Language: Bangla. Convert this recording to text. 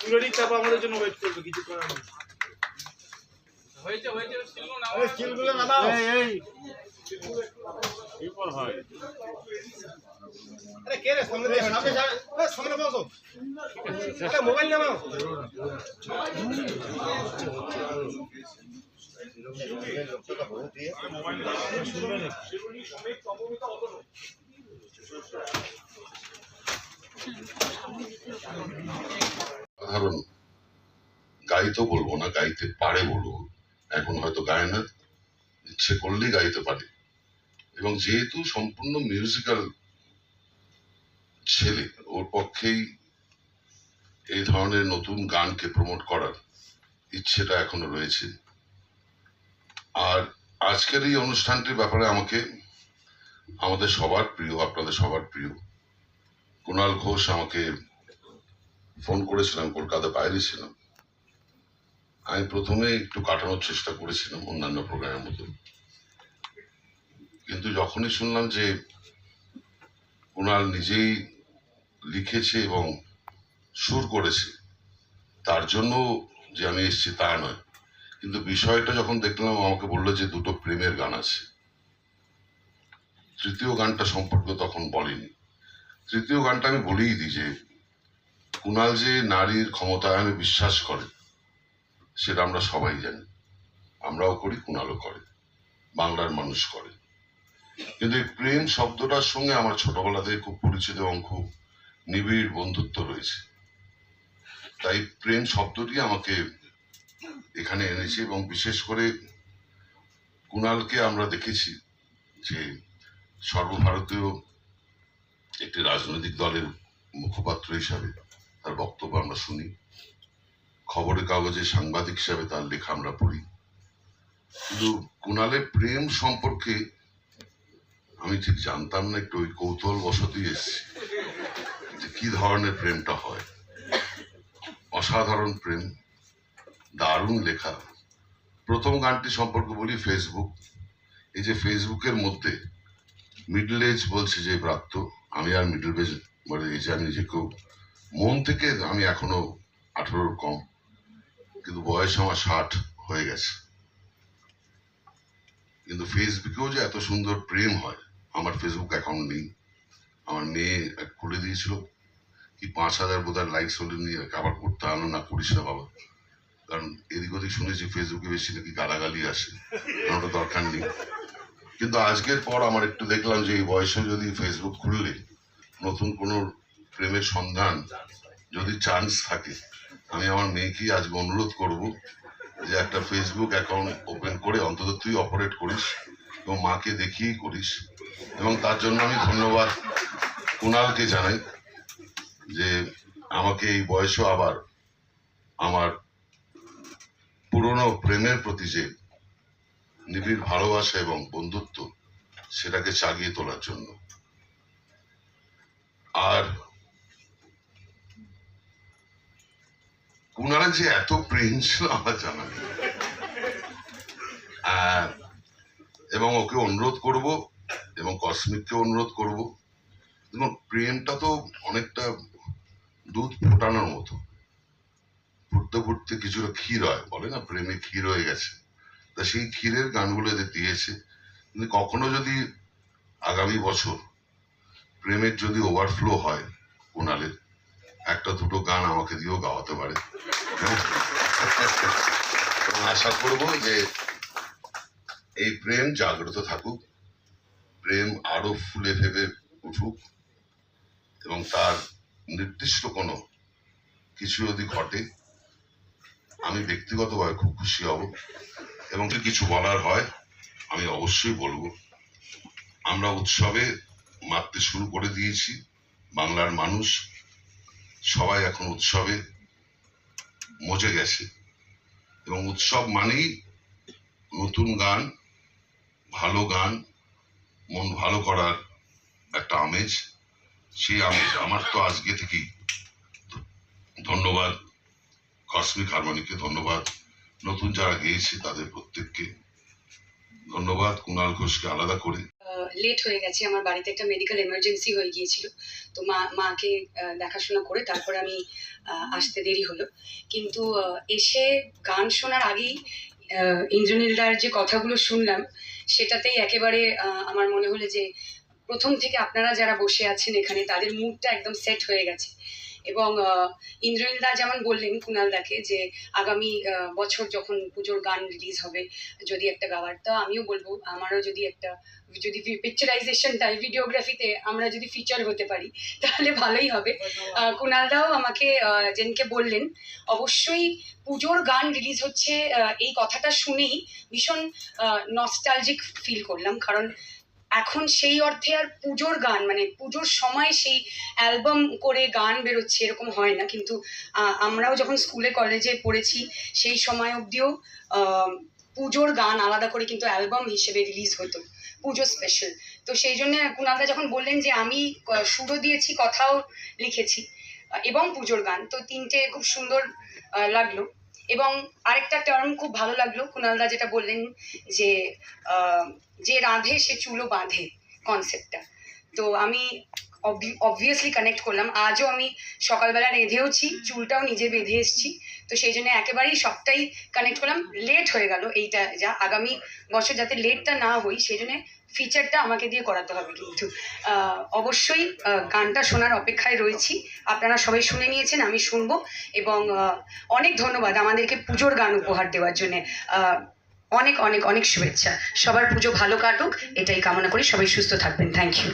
তুলে নিক তারপর আমাদের জন্য ওয়েট করবে কিছু করার নেই হয়েছে হয়েছে এরপর হয়। আরে কে রে? সামনে দিয়ে সামনে সামনে বসো। আরে মোবাইল নামাও সাধারণ গাইতে বলব না গাইতে পারে বলব। এখন হয়তো গায় না ইচ্ছে করলেই গাইতে পারে। এবং যেহেতু সম্পূর্ণ মিউজিক্যাল ছেলে, ওর পক্ষেই এই ধরনের নতুন গানকে প্রমোট করার ইচ্ছেটা এখনও রয়েছে। আর আজকের এই অনুষ্ঠানটির ব্যাপারে আমাকে, আমাদের সবার প্রিয়, আপনাদের সবার প্রিয় কুণাল ঘোষ আমাকে ফোন করেছিলাম, কলকাতা বাইরে ছিলাম। আমি প্রথমে একটু কাটানোর চেষ্টা করেছিলাম অন্যান্য প্রোগ্রামের মতো কিন্তু যখনই শুনলাম যে কুণাল নিজেই লিখেছে এবং সুর করেছে, তার জন্য যে আমি এসেছি তা নয়। কিন্তু বিষয়টা যখন দেখলাম, আমাকে বলল যে দুটো প্রেমের গান আছে। তৃতীয় গানটা সম্পর্কে তখন বলেনি। তৃতীয় গানটা আমি বলেই দিই যে কুণাল যে নারীর ক্ষমতায়নে বিশ্বাস করে, সেটা আমরা সবাই জানি। আমরাও করি, কুণালও করে, বাংলার মানুষ করে। কিন্তু এই প্রেম শব্দটার সঙ্গে আমার ছোটবেলা থেকে খুব পরিচিত এবং খুব নিবিড় বন্ধুত্ব রয়েছে। তাই প্রেম শব্দটি আমাকে এখানে এনেছে এবং বিশেষ করে কুণালকে আমরা দেখেছি যে সর্বভারতীয় একটি রাজনৈতিক দলের মুখপাত্র হিসাবে তার বক্তব্য আমরা শুনি। খবরের কাগজে সাংবাদিক হিসাবে তার লেখা আমরা পড়ি। কিন্তু কুণালের প্রেম সম্পর্কে আমি ঠিক জানতাম না, একটু ওই কৌতূহল বসতই এসেছি। যে কি ধরনের প্রেমটা হয়? অসাধারণ প্রেম, দারুণ লেখা। প্রথম গানটি সম্পর্কে বলি ফেসবুক এই যে ফেসবুকের মধ্যে মিডল এজ বলছে যে প্রাপ্ত, আমি আর মিডল এজ মানে এই যে আমি নিজেকেও মন থেকে আমি এখনও আঠেরোর কম, কিন্তু বয়স আমার ষাট হয়ে গেছে। কিন্তু ফেসবুকেও যে এত সুন্দর প্রেম হয় আমার ফেসবুক অ্যাকাউন্ট নেই। আমার মেয়ে খুলে দিয়েছিল কি পাঁচ হাজার বোধহয় লাইক হলে নিয়ে আবার করতে আনো না করিস না বাবা। কারণ এদিক ওদিক শুনেছি ফেসবুকে বেশি নাকি গালাগালি আসে। আমার দরকার নেই। কিন্তু আজকের পর আমার একটু দেখলাম যে এই বয়সে যদি ফেসবুক খুললে নতুন কোনো প্রেমের সন্ধান যদি চান্স থাকে, আমি আমার মেয়েকেই আজকে অনুরোধ করব যে একটা ফেসবুক অ্যাকাউন্ট ওপেন করে অন্তত তুই অপারেট করিস। এবং মাকে দেখিয়েই করিস। এবং তার জন্য আমি ধন্যবাদ কুণালকে জানাই যে আমাকে এই বয়সেও আবার আমার পুরনো প্রেমের প্রতি যে নিবিড় ভালোবাসা এবং বন্ধুত্ব সেটাকে চাগিয়ে তোলার জন্য। আর কুণালের যে এত ছিল আমার জানা নেই। আহ, এবং ওকে অনুরোধ করব, এবং কসমিককে অনুরোধ করব। দেখুন প্রেমটা তো অনেকটা দুধ ফোটানোর মতো। ফুটতে ফুটতে কিছুটা ক্ষীর হয়, বলে না? প্রেমে ক্ষীর হয়ে গেছে। তা সেই ক্ষীরের গানগুলো এদের দিয়েছে। কিন্তু কখনো যদি আগামী বছর প্রেমের যদি ওভারফ্লো হয়, কুণালের, একটা দুটো গান আমাকে দিয়েও গাওয়াতে পারে। হ্যাঁ? আশা করব যে এই প্রেম জাগ্রত থাকুক, প্রেম আরও ফুলে ফেপে উঠুক, এবং তার নির্দিষ্ট কোনো কিছু যদি ঘটে, আমি ব্যক্তিগতভাবে খুব খুশি হব। এবং কিছু বলার হয়, আমি অবশ্যই বলব। আমরা উৎসবে মারতে শুরু করে দিয়েছি, বাংলার মানুষ সবাই এখন উৎসবে মজে গেছে। এবং উৎসব মানেই নতুন গান ভালো গান, মন ভালো করার একটা আমেজ, সেই আমেজ আমার তো আজকে থেকেই। ধন্যবাদ কসমিক হারমোনিকে, ধন্যবাদ নতুন যারা গেয়েছে তাদের প্রত্যেককে। ধন্যবাদ কুণাল ঘোষকে আলাদা করে। লেট হয়ে গেছে, আমার বাড়িতে একটা মেডিকেল এমার্জেন্সি হয়ে গিয়েছিল। তো মা, মাকে দেখাশোনা করে তারপরে আমি আসতে দেরি হলো। কিন্তু এসে গান শোনার আগেই ইন্দ্রনীলদার যে কথাগুলো শুনলাম সেটাতেই একেবারে আমার মনে হলো যে প্রথম থেকে আপনারা যারা বসে আছেন এখানে, তাদের মুডটা একদম সেট হয়ে গেছে। এবং ইন্দ্রনীল দা যেমন বললেন কুণাল দাকে যে আগামী বছর যখন পুজোর গান রিলিজ হবে যদি একটা গাওয়ার তা আমিও বলব আমারও যদি একটা যদি পিকচারাইজেশন তাই ভিডিওগ্রাফিতে আমরা যদি ফিচার হতে পারি তাহলে ভালোই হবে। আহ, কুণালদাও আমাকে যেনকে বললেন অবশ্যই পুজোর গান রিলিজ হচ্ছে এই কথাটা শুনেই ভীষণ নস্টালজিক ফিল করলাম কারণ এখন সেই অর্থে আর পুজোর গান মানে পুজোর সময় সেই অ্যালবাম করে গান বেরোচ্ছে, এরকম হয় না। কিন্তু আমরাও যখন স্কুলে কলেজে পড়েছি, সেই সময় অবধিও পুজোর গান আলাদা করে কিন্তু অ্যালবাম হিসেবে রিলিজ হতো, পুজো স্পেশাল তো সেই জন্য কুণালদা যখন বললেন যে, আমি সুরও দিয়েছি, কথাও লিখেছি, এবং পুজোর গান। তো তিনটে খুব সুন্দর লাগল। এবং আরেকটা টার্ম খুব ভালো লাগল, কুণালদা যেটা বললেন যে যে রাঁধে সে চুলো বাঁধে কনসেপ্টটা তো আমি অবভিয়াসলি কানেক্ট করলাম। আজও আমি সকালবেলা রেঁধেওছি, চুলটাও নিজে বেঁধে এসেছি। তো সেই জন্য একেবারেই সবটাই কানেক্ট করলাম। লেট হয়ে গেল এইটা যা। আগামী বছর যাতে লেটটা না হই, সেই জন্য ফিচারটা আমাকে দিয়ে করাতে হবে কিন্তু। অবশ্যই গানটা শোনার অপেক্ষায় রয়েছি। আপনারা সবাই শুনে নিয়েছেন, আমি শুনব। এবং অনেক ধন্যবাদ আমাদেরকে পুজোর গান উপহার দেওয়ার জন্যে। অনেক অনেক অনেক শুভেচ্ছা। সবার পুজো ভালো কাটুক, এটাই কামনা করি। সবাই সুস্থ থাকবেন। Thank you